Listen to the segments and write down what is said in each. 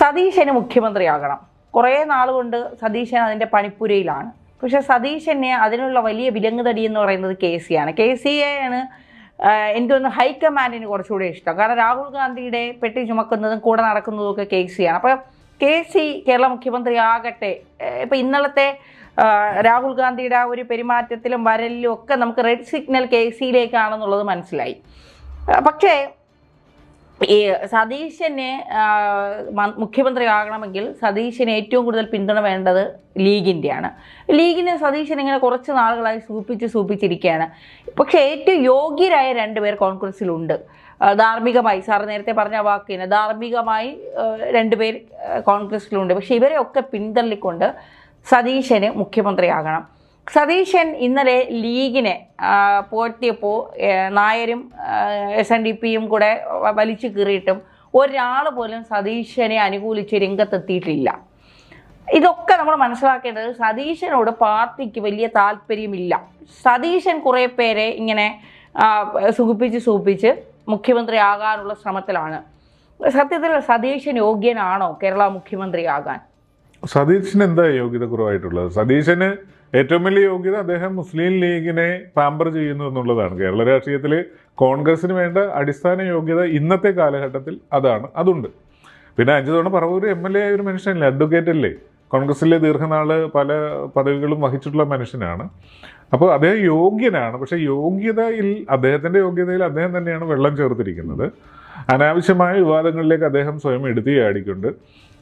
സതീശന് മുഖ്യമന്ത്രിയാകണം. കുറേ നാളുകൊണ്ട് സതീശൻ അതിന്റെ പണിപ്പുരയിലാണ്. പക്ഷേ സതീശനെ അതിനുള്ള വലിയ വിലങ്ങുതടി എന്ന് പറയുന്നത് കെ സി ആണ്. കെ സിയെയാണ് എനിക്ക് തോന്നുന്നു ഹൈക്കമാൻഡിന് കുറച്ചുകൂടി ഇഷ്ടം. കാരണം രാഹുൽ ഗാന്ധിയുടെ പെട്ടി ചുമക്കുന്നതും കൂടെ നടക്കുന്നതും ഒക്കെ കെ സി ആണ്. അപ്പോൾ കെ സി കേരള മുഖ്യമന്ത്രി ആകട്ടെ ഇപ്പം ഇന്നലത്തെ രാഹുൽ ഗാന്ധിയുടെ ആ ഒരു പെരുമാറ്റത്തിലും വരലിലും ഒക്കെ നമുക്ക് റെഡ് സിഗ്നൽ കെ സിയിലേക്കാണെന്നുള്ളത് മനസ്സിലായി. പക്ഷേ ഈ സതീശനെ മുഖ്യമന്ത്രിയാകണമെങ്കിൽ സതീശന് ഏറ്റവും കൂടുതൽ പിന്തുണ വേണ്ടത് ലീഗിന്റെയാണ് ലീഗിനെ സതീശൻ ഇങ്ങനെ കുറച്ച് നാളുകളായി സൂപ്പിച്ച് സൂപ്പിച്ചിരിക്കുകയാണ്. പക്ഷേ ഏറ്റവും യോഗ്യരായ രണ്ടുപേർ കോൺഗ്രസ്സിലുണ്ട്. ആ, ധാർമ്മികമായി സാർ നേരത്തെ പറഞ്ഞ വാക്കിന് ധാർമ്മികമായി രണ്ടുപേർ കോൺഗ്രസിലുണ്ട് പക്ഷേ ഇവരെയൊക്കെ പിന്തള്ളിക്കൊണ്ട് സതീശന് മുഖ്യമന്ത്രിയാകണം. സതീശൻ ഇന്നലെ ലീഗിനെ പോറ്റിയപ്പോൾ നായരും എസ് എൻ ഡി പിയും കൂടെ വലിച്ചു കീറിയിട്ടും ഒരാൾ പോലും സതീശനെ അനുകൂലിച്ച് രംഗത്തെത്തിയിട്ടില്ല. ഇതൊക്കെ നമ്മൾ മനസ്സിലാക്കേണ്ടത് സതീശനോട് പാർട്ടിക്ക് വലിയ താല്പര്യമില്ല. സതീശൻ കുറേ പേരെ ഇങ്ങനെ സുഖിപ്പിച്ച് സുഖിപ്പിച്ച് മുഖ്യമന്ത്രി ആകാനുള്ള ശ്രമത്തിലാണ്. സത്യത്തിൽ സതീശൻ യോഗ്യനാണോ കേരള മുഖ്യമന്ത്രി ആകാൻ സതീശന് എന്താ യോഗ്യത കുറവായിട്ടുള്ളത് സതീശന് ഏറ്റവും വലിയ യോഗ്യത അദ്ദേഹം മുസ്ലിം ലീഗിനെ പാമ്പർ ചെയ്യുന്നു എന്നുള്ളതാണ്. കേരള രാഷ്ട്രീയത്തിൽ കോൺഗ്രസിന് വേണ്ട അടിസ്ഥാന യോഗ്യത ഇന്നത്തെ കാലഘട്ടത്തിൽ അതാണ് അതുണ്ട്. പിന്നെ അഞ്ചു തവണ പറവൂർ എം എൽ എ ഒരു മനുഷ്യനല്ലേ അഡ്വക്കേറ്റ് അല്ലേ? കോൺഗ്രസ്സിലെ ദീർഘനാൾ പല പദവികളും വഹിച്ചിട്ടുള്ള മനുഷ്യനാണ്. അപ്പോൾ അദ്ദേഹം യോഗ്യനാണ് പക്ഷേ യോഗ്യതയിൽ അദ്ദേഹത്തിന്റെ യോഗ്യതയിൽ അദ്ദേഹം തന്നെയാണ് വെള്ളം ചേർത്തിരിക്കുന്നത്. അനാവശ്യമായ വിവാദങ്ങളിലേക്ക് അദ്ദേഹം സ്വയം എടുത്തു ചാടിക്കൊണ്ട്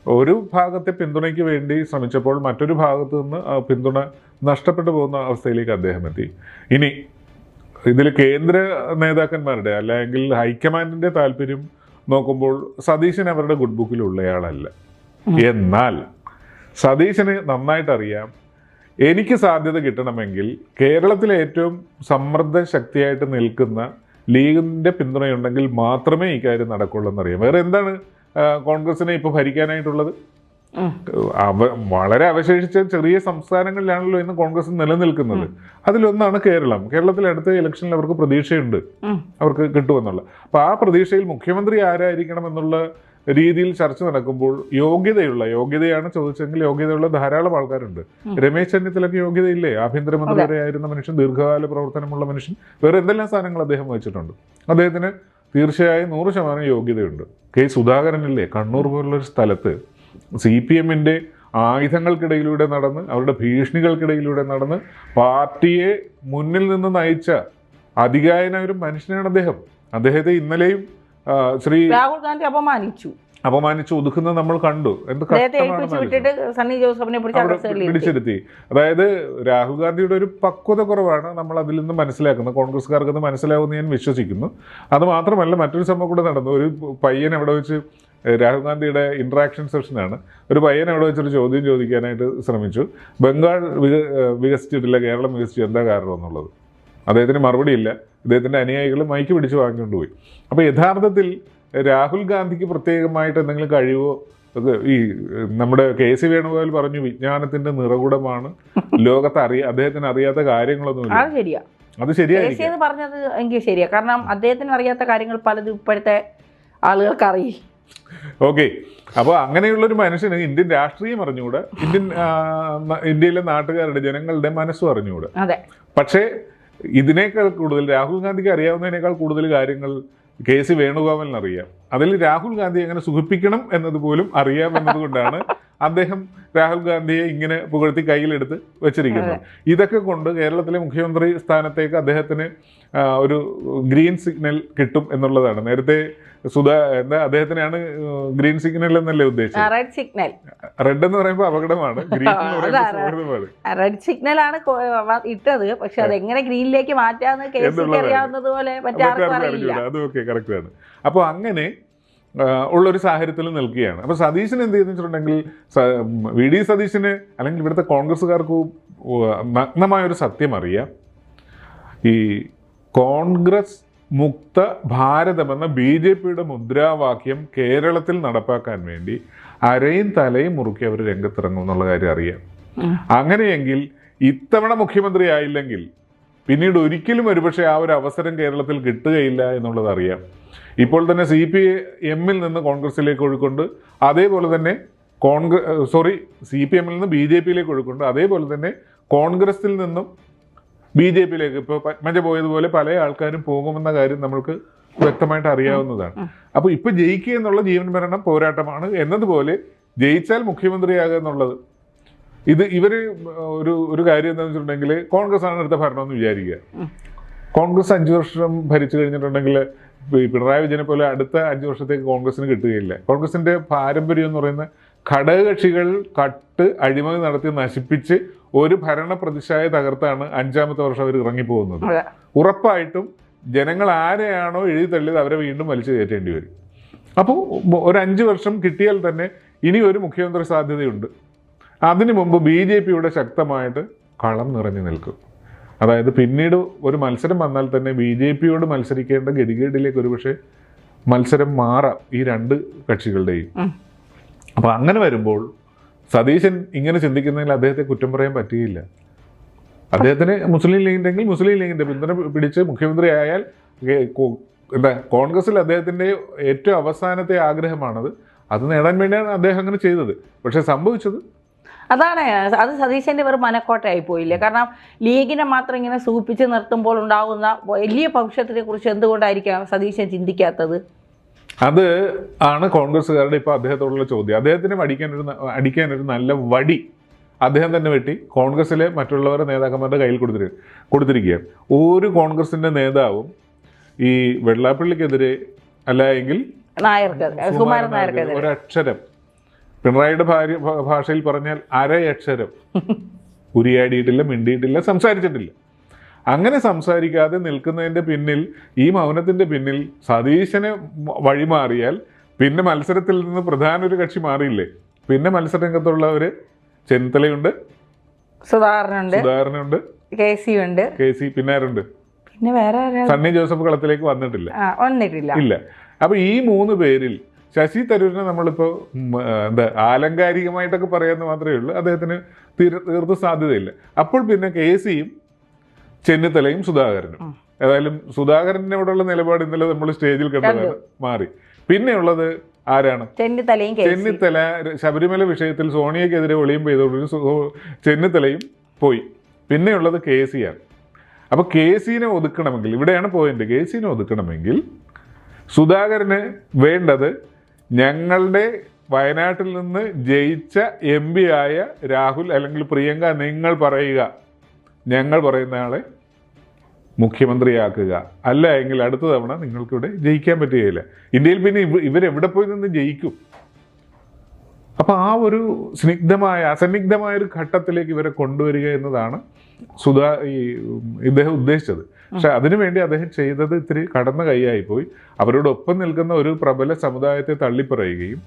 ഒരു ഭാഗത്തെ പിന്തുണയ്ക്ക് വേണ്ടി ശ്രമിച്ചപ്പോൾ മറ്റൊരു ഭാഗത്തു നിന്ന് പിന്തുണ നഷ്ടപ്പെട്ടു പോകുന്ന അവസ്ഥയിലേക്ക് അദ്ദേഹം എത്തി. ഇനി ഇതിൽ കേന്ദ്ര നേതാക്കന്മാരുടെ അല്ലെങ്കിൽ ഹൈക്കമാൻഡിന്റെ താല്പര്യം നോക്കുമ്പോൾ സതീശൻ അവരുടെ ഗുഡ് ബുക്കിൽ ഉള്ളയാളല്ല. എന്നാൽ സതീശന് നന്നായിട്ടറിയാം എനിക്ക് സാധ്യത കിട്ടണമെങ്കിൽ കേരളത്തിലെ ഏറ്റവും സമ്മർദ്ദ ശക്തിയായിട്ട് നിൽക്കുന്ന ലീഗിന്റെ പിന്തുണയുണ്ടെങ്കിൽ മാത്രമേ ഇക്കാര്യം നടക്കുള്ളൂ എന്നറിയാം. വേറെ എന്താണ് കോൺഗ്രസിനെ ഇപ്പോൾ ഭരിക്കാനായിട്ടുള്ളത്. അവ വളരെ അവശേഷിച്ച ചെറിയ സംസ്ഥാനങ്ങളിലാണല്ലോ ഇന്ന് കോൺഗ്രസ് നിലനിൽക്കുന്നത്. അതിലൊന്നാണ് കേരളം. കേരളത്തിൽ അടുത്ത ഇലക്ഷനിൽ അവർക്ക് പ്രതീക്ഷയുണ്ട്. അവർക്ക് കിട്ടുമെന്നുള്ള. അപ്പൊ ആ പ്രതീക്ഷയിൽ മുഖ്യമന്ത്രി ആരായിരിക്കണം എന്നുള്ള രീതിയിൽ ചർച്ച നടക്കുമ്പോൾ യോഗ്യതയുള്ള യോഗ്യതയാണ് ചോദിച്ചെങ്കിൽ യോഗ്യതയുള്ള ധാരാളം ആൾക്കാരുണ്ട്. രമേശ് ചെന്നിത്തലയ്ക്ക് യോഗ്യതയില്ലേ? ആഭ്യന്തരമന്ത്രി വരെ ആയിരുന്ന മനുഷ്യൻ ദീർഘകാല പ്രവർത്തനമുള്ള മനുഷ്യൻ. വേറെ എന്തെല്ലാം സ്ഥാനങ്ങൾ അദ്ദേഹം വഹിച്ചിട്ടുണ്ട് അദ്ദേഹത്തിന് തീർച്ചയായും നൂറ് ശതമാനം യോഗ്യതയുണ്ട്. കെ സുധാകരനില്ലേ? കണ്ണൂർ പോലുള്ള ഒരു സ്ഥലത്ത് സി പി എമ്മിന്റെ ആയുധങ്ങൾക്കിടയിലൂടെ നടന്ന് അവരുടെ ഭീഷണികൾക്കിടയിലൂടെ നടന്ന് പാർട്ടിയെ മുന്നിൽ നിന്ന് നയിച്ച അധികായന ഒരു മനുഷ്യനാണ് അദ്ദേഹം. അദ്ദേഹത്തെ ഇന്നലെയും ശ്രീ രാഹുൽ ഗാന്ധി അപമാനിച്ചു. അപമാനിച്ച് ഒതുക്കുന്നത് നമ്മൾ കണ്ടു. എന്ത് അദ്ദേഹത്തെ കഷ്ടമാണ് ഏൽപ്പിച്ച് ആലോചിച്ചത്. വിട്ടിട്ട് സണ്ണി ജോസഫിനെ പിടിച്ച് അവിടെ അകത്ത് കയറിയിരുത്തി. പിടിച്ചിരുത്തി. അതായത് രാഹുൽ ഗാന്ധിയുടെ ഒരു പക്വത കുറവാണ് നമ്മൾ അതിൽ നിന്ന് മനസ്സിലാക്കുന്നത്. കോൺഗ്രസ്സുകാർക്ക് അത് മനസ്സിലാവുമെന്ന് ഞാൻ വിശ്വസിക്കുന്നു. അത് മാത്രമല്ല മറ്റൊരു സംഭവം കൂടെ നടന്നു. ഒരു പയ്യൻ അവിടെ വെച്ച് രാഹുൽ ഗാന്ധിയുടെ ഇൻട്രാക്ഷൻ സെഷനാണ് ഒരു പയ്യൻ അവിടെ വെച്ചൊരു ചോദ്യം ചോദിക്കാനായിട്ട് ശ്രമിച്ചു. ബംഗാൾ വികസിച്ചിട്ടില്ല കേരളം വികസിച്ചു എന്താ കാരണം എന്നുള്ളത്. അദ്ദേഹത്തിന് മറുപടിയില്ല അദ്ദേഹത്തിന്റെ അനുയായികൾ മൈക്ക് പിടിച്ച് വാങ്ങിക്കൊണ്ടുപോയി അപ്പോൾ യഥാർത്ഥത്തിൽ രാഹുൽ ഗാന്ധിക്ക് പ്രത്യേകമായിട്ട് എന്തെങ്കിലും കഴിവോ? ഈ നമ്മുടെ കെ സി വേണുഗോപാൽ പറഞ്ഞു വിജ്ഞാനത്തിന്റെ നിറകുടമാണ്. ലോകത്ത് അറിയ അദ്ദേഹത്തിന് അറിയാത്ത കാര്യങ്ങളൊന്നുമില്ല. അത് ശരിയാ. അത് ശരിയാ ശരിയായിരിക്കും പറഞ്ഞത് എങ്കിൽ ശരിയാ. കാരണം അദ്ദേഹത്തിന് അറിയാത്ത കാര്യങ്ങൾ പലതും ഇപ്പോഴത്തെ ആളുകൾക്ക് അറിയും ഓക്കെ. അപ്പോൾ അങ്ങനെയുള്ളൊരു മനുഷ്യന് ഇന്ത്യൻ രാഷ്ട്രീയം അറിഞ്ഞുകൂടെ ഇന്ത്യൻ ഇന്ത്യയിലെ നാട്ടുകാരുടെ ജനങ്ങളുടെ മനസ്സും അറിഞ്ഞുകൂടെ അതെ. പക്ഷേ ഇതിനേക്കാൾ കൂടുതൽ രാഹുൽ ഗാന്ധിക്ക് അറിയാവുന്നതിനേക്കാൾ കൂടുതൽ കാര്യങ്ങൾ കെ സി വേണുഗോപാലിന് അറിയാം. അതിൽ രാഹുൽ ഗാന്ധി എങ്ങനെ സുഖിപ്പിക്കണം എന്നത് പോലും അറിയാം എന്നതുകൊണ്ടാണ് അദ്ദേഹം രാഹുൽ ഗാന്ധിയെ ഇങ്ങനെ പുകഴ്ത്തി കയ്യിലെടുത്ത് വെച്ചിരിക്കുന്നു. ഇതൊക്കെ കൊണ്ട് കേരളത്തിലെ മുഖ്യമന്ത്രി സ്ഥാനത്തേക്ക് അദ്ദേഹത്തിന് ഒരു ഗ്രീൻ സിഗ്നൽ കിട്ടും എന്നുള്ളതാണ്. നേരത്തെ സുധാ എന്താ അദ്ദേഹത്തിനാണ് ഗ്രീൻ സിഗ്നൽ എന്നല്ലേ ഉദ്ദേശിച്ചത്? Red signal. റെഡ് എന്ന് പറയുമ്പോൾ അപകടമാണ്. ഗ്രീൻ എന്ന് പറയുമ്പോൾ സൗഹൃദമാണ് റെഡ് സിഗ്നൽ ആണ് ഇട്ടത്. പക്ഷെ അത് എങ്ങനെ ഗ്രീനിലേക്ക് മാറ്റാന്ന് അറിയാവുന്നത് പോലെ മറ്റാർക്കും അറിയില്ല അറിഞ്ഞൂടാ. അത് ഓക്കെ കറക്റ്റ് ആണ്. അപ്പോൾ അങ്ങനെ ഉള്ളൊരു സാഹചര്യത്തിൽ നിൽക്കുകയാണ്. അപ്പോൾ സതീശൻ എന്ത് ചെയ്തെന്ന് വെച്ചിട്ടുണ്ടെങ്കിൽ വി ഡി സതീശന് അല്ലെങ്കിൽ ഇവിടുത്തെ കോൺഗ്രസ്സുകാർക്ക് നഗ്നമായൊരു സത്യം അറിയാം. ഈ കോൺഗ്രസ് മുക്ത ഭാരതമെന്ന ബി ജെ പിയുടെ മുദ്രാവാക്യം കേരളത്തിൽ നടപ്പാക്കാൻ വേണ്ടി അരയും തലയും മുറുക്കി അവർ രംഗത്തിറങ്ങും എന്നുള്ള കാര്യം അറിയാം. അങ്ങനെയെങ്കിൽ ഇത്തവണ മുഖ്യമന്ത്രി ആയില്ലെങ്കിൽ പിന്നീട് ഒരിക്കലും ഒരുപക്ഷെ ആ ഒരു അവസരം കേരളത്തിൽ കിട്ടുകയില്ല എന്നുള്ളത് അറിയാം. ഇപ്പോൾ തന്നെ സി പി എമ്മിൽ നിന്ന് കോൺഗ്രസിലേക്ക് ഒഴുക്കൊണ്ട്. അതേപോലെ തന്നെ കോൺഗ്രസ് സോറി സി പി എമ്മിൽ നിന്ന് ബി ജെ പിയിലേക്ക് ഒഴുക്കൊണ്ട്. അതേപോലെ തന്നെ കോൺഗ്രസിൽ നിന്നും ബി ജെ പിയിലേക്ക് ഇപ്പോൾ പത്മജ പോയതുപോലെ പല ആൾക്കാരും പോകുമെന്ന കാര്യം നമ്മൾക്ക് വ്യക്തമായിട്ട് അറിയാവുന്നതാണ്. അപ്പോൾ ഇപ്പോൾ ജയിക്കുക എന്നുള്ള ജീവൻ മരണം പോരാട്ടമാണ്. എന്നതുപോലെ ജയിച്ചാൽ മുഖ്യമന്ത്രിയാകുക എന്നുള്ളത്. ഇത് ഇവർ ഒരു ഒരു കാര്യം എന്താണെന്ന് വെച്ചിട്ടുണ്ടെങ്കിൽ കോൺഗ്രസ് ആണ് അടുത്ത ഭരണം എന്ന് വിചാരിക്കുക. കോൺഗ്രസ് അഞ്ചു വർഷം ഭരിച്ചു കഴിഞ്ഞിട്ടുണ്ടെങ്കിൽ ഈ പിണറായി വിജയനെ പോലെ അടുത്ത അഞ്ചു വർഷത്തേക്ക് കോൺഗ്രസിന് കിട്ടുകയില്ല. കോൺഗ്രസിന്റെ പാരമ്പര്യം എന്ന് പറയുന്ന ഘടകകക്ഷികൾ കട്ട് അഴിമതി നടത്തി നശിപ്പിച്ച് ഒരു ഭരണ പ്രതിഷായ തകർത്താണ് അഞ്ചാമത്തെ വർഷം അവർ ഇറങ്ങിപ്പോകുന്നത്. ഉറപ്പായിട്ടും ജനങ്ങൾ ആരെയാണോ എഴുതി തള്ളിയത് അവരെ വീണ്ടും വലിച്ചു കയറ്റേണ്ടി വരും. അപ്പോൾ ഒരു അഞ്ച് വർഷം കിട്ടിയാൽ തന്നെ ഇനി ഒരു മുഖ്യമന്ത്രി സാധ്യതയുണ്ട്. അതിനു മുമ്പ് ബി ജെ പിയുടെ ശക്തമായിട്ട് കളം നിറഞ്ഞു നിൽക്കും. അതായത് പിന്നീട് ഒരു മത്സരം വന്നാൽ തന്നെ ബി ജെ പിയോട് മത്സരിക്കേണ്ട ഗതികേടിലേക്ക് ഒരുപക്ഷെ മത്സരം മാറാം ഈ രണ്ട് കക്ഷികളുടെയും. അപ്പോൾ അങ്ങനെ വരുമ്പോൾ സതീശൻ ഇങ്ങനെ ചിന്തിക്കുന്നതിൽ അദ്ദേഹത്തെ കുറ്റം പറയാൻ പറ്റുകയില്ല അദ്ദേഹത്തിന് മുസ്ലിം ലീഗിന്റെങ്കിൽ മുസ്ലിം ലീഗിന്റെ പിന്തുണ പിടിച്ച് മുഖ്യമന്ത്രി ആയാൽ എന്താ കോൺഗ്രസിൽ അദ്ദേഹത്തിന്റെ ഏറ്റവും അവസാനത്തെ ആഗ്രഹമാണത്. അത് നേടാൻ വേണ്ടിയാണ് അദ്ദേഹം അങ്ങനെ ചെയ്തത്. പക്ഷേ സംഭവിച്ചത് അതാണ് അത് സതീശന്റെ വെറും മനക്കോട്ടയായി പോയില്ലേ. കാരണം ലീഗിനെ മാത്രം ഇങ്ങനെ സൂപ്പിച്ച് നിർത്തുമ്പോൾ ഉണ്ടാകുന്ന വലിയ ഭവിഷ്യത്തിനെക്കുറിച്ച് എന്തുകൊണ്ടായിരിക്കാം സതീശൻ ചിന്തിക്കാത്തത്? അത് ആണ് കോൺഗ്രസ്സുകാരുടെ ഇപ്പോൾ അദ്ദേഹത്തോടുള്ള ചോദ്യം. അദ്ദേഹത്തിന് അടിക്കാനൊരു അടിക്കാൻ അടിക്കാനൊരു നല്ല വടി അദ്ദേഹം തന്നെ വെട്ടി കോൺഗ്രസ്സിലെ മറ്റുള്ളവരുടെ നേതാക്കന്മാരുടെ കയ്യിൽ കൊടുത്തിരി കൊടുത്തിരിക്കുകയാണ്. ഒരു കോൺഗ്രസിന്റെ നേതാവും ഈ വെള്ളാപ്പള്ളിക്കെതിരെ അല്ല എങ്കിൽ ഒരക്ഷരം. പിണറായിയുടെ ഭാര്യ ഭാഷയിൽ പറഞ്ഞാൽ അരയക്ഷരം. ഉരിയാടിയിട്ടില്ല മിണ്ടിയിട്ടില്ല സംസാരിച്ചിട്ടില്ല. അങ്ങനെ സംസാരിക്കാതെ നിൽക്കുന്നതിന്റെ പിന്നിൽ ഈ മൗനത്തിന്റെ പിന്നിൽ സതീശനെ വഴിമാറിയാൽ പിന്നെ മത്സരത്തിൽ നിന്ന് പ്രധാന ഒരു കക്ഷി മാറിയില്ലേ? പിന്നെ മത്സരരംഗത്തുള്ളവർ ചെന്നിത്തലയുണ്ട്. സുധാകരനുണ്ട്. സുധാകരനുണ്ട്. കെ സി ഉണ്ട് കെ സി പിന്നാരുണ്ട് പിന്നെ വേറെ? സണ്ണി ജോസഫ് കളത്തിലേക്ക് വന്നിട്ടില്ല. വന്നിട്ടില്ല. ഇല്ല. അപ്പൊ ഈ മൂന്ന് പേരിൽ ശശി തരൂരിനെ നമ്മളിപ്പോൾ എന്താ ആലങ്കാരികമായിട്ടൊക്കെ പറയാമെന്ന് മാത്രമേ ഉള്ളൂ. അദ്ദേഹത്തിന് തീര തീർത്ത് സാധ്യതയില്ല. അപ്പോൾ പിന്നെ കെ സിയും ചെന്നിത്തലയും സുധാകരനും. ഏതായാലും സുധാകരനോടുള്ള നിലപാട് ഇന്നലെ നമ്മൾ സ്റ്റേജിൽ കണ്ടതാണ്. മാറി. പിന്നെയുള്ളത് ആരാണ്? ചെന്നിത്തലയും ചെന്നിത്തല ശബരിമല വിഷയത്തിൽ സോണിയക്കെതിരെ ഒളിയും പെയ്തോടൊരു ചെന്നിത്തലയും പോയി. പിന്നെയുള്ളത് കെ സി ആണ്. അപ്പോൾ കെ സിനെ ഒതുക്കണമെങ്കിൽ ഇവിടെയാണ് പോയിന്റ് കെ സിനെ ഒതുക്കണമെങ്കിൽ സുധാകരന് വേണ്ടത് ഞങ്ങളുടെ വയനാട്ടിൽ നിന്ന് ജയിച്ച എം പി ആയ രാഹുൽ അല്ലെങ്കിൽ പ്രിയങ്ക നിങ്ങൾ പറയുക. ഞങ്ങൾ പറയുന്ന ആളെ മുഖ്യമന്ത്രിയാക്കുക. അല്ല എങ്കിൽ അടുത്ത തവണ നിങ്ങൾക്കിവിടെ ജയിക്കാൻ പറ്റുകയില്ല. ഇന്ത്യയിൽ പിന്നെ ഇവരെവിടെ പോയി നിന്ന് ജയിക്കും? അപ്പോൾ ആ ഒരു സ്നിഗ്ധമായ അസന്നിഗ്ധമായ ഒരു ഘട്ടത്തിലേക്ക് ഇവരെ കൊണ്ടുവരിക എന്നതാണ് സുധാ ഈ ഇദ്ദേഹം ഉദ്ദേശിച്ചത്. പക്ഷെ അതിനുവേണ്ടി അദ്ദേഹം ചെയ്തത് ഇത്തിരി കടന്ന കൈയായിപ്പോയി. അവരോടൊപ്പം നിൽക്കുന്ന ഒരു പ്രബല സമുദായത്തെ തള്ളിപ്പറയുകയും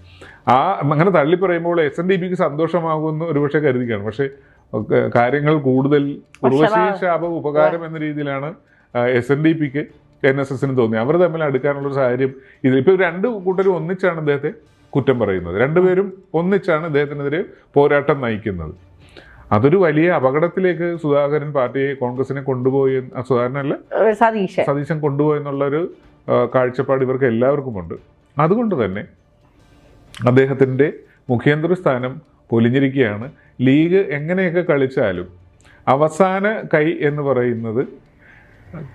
ആ അങ്ങനെ തള്ളിപ്പറയുമ്പോൾ എസ് എൻ ഡി പിക്ക് സന്തോഷമാകുമെന്ന് ഒരുപക്ഷെ കരുതിക്കാണ് പക്ഷേ കാര്യങ്ങൾ കൂടുതൽ ഉർവശീ ശാപം ഉപകാരം എന്ന രീതിയിലാണ് എസ് എൻ ഡി പിക്ക് എൻ എസ് എസിന് തോന്നി അവർ തമ്മിൽ അടുക്കാനുള്ള ഒരു സാഹചര്യം ഇതിൽ ഇപ്പോൾ രണ്ട് കൂട്ടരും ഒന്നിച്ചാണ് അദ്ദേഹത്തെ കുറ്റം പറയുന്നത്. രണ്ടുപേരും ഒന്നിച്ചാണ് ഇദ്ദേഹത്തിനെതിരെ പോരാട്ടം നയിക്കുന്നത്. അതൊരു വലിയ അപകടത്തിലേക്ക് സുധാകരൻ പാർട്ടിയെ കോൺഗ്രസിനെ കൊണ്ടുപോയി സുധാകരനല്ല സതീശൻ. സതീശൻ കൊണ്ടുപോയി എന്നുള്ളൊരു കാഴ്ചപ്പാട് ഇവർക്ക് എല്ലാവർക്കുമുണ്ട്. അതുകൊണ്ട് തന്നെ അദ്ദേഹത്തിന്റെ മുഖ്യമന്ത്രി സ്ഥാനം പൊലിഞ്ഞിരിക്കുകയാണ്. ലീഗ് എങ്ങനെയൊക്കെ കളിച്ചാലും അവസാന കൈ എന്ന് പറയുന്നത്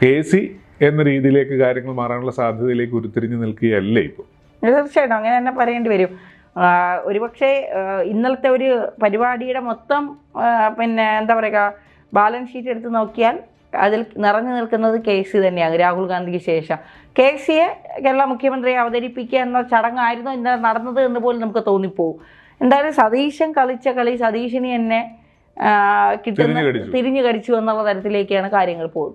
കെ സി എന്ന രീതിയിലേക്ക് കാര്യങ്ങൾ മാറാനുള്ള സാധ്യതയിലേക്ക് ഉരുത്തിരിഞ്ഞു നിൽക്കുകയല്ലേ ഇപ്പോൾ. തീർച്ചയായിട്ടും അങ്ങനെ തന്നെ പറയേണ്ടി വരും. ഒരുപക്ഷെ ഇന്നലത്തെ ഒരു പരിപാടിയുടെ മൊത്തം പിന്നെ എന്താ പറയുക ബാലൻസ് ഷീറ്റ് എടുത്ത് നോക്കിയാൽ അതിൽ നിറഞ്ഞു നിൽക്കുന്നത് കെ സി തന്നെയാണ് രാഹുൽ ഗാന്ധിക്ക് ശേഷം. കെ സിയെ കേരള മുഖ്യമന്ത്രിയെ അവതരിപ്പിക്കുക എന്ന ചടങ്ങായിരുന്നു ഇന്നലെ നടന്നത് എന്ന് പോലും നമുക്ക് തോന്നിപ്പോവും എന്തായാലും സതീശൻ കളിച്ച കളി സതീശിനെ തന്നെ കിട്ടുന്ന. തിരിഞ്ഞു കടിച്ചു എന്നുള്ള തരത്തിലേക്കാണ് കാര്യങ്ങൾ പോകുന്നത്.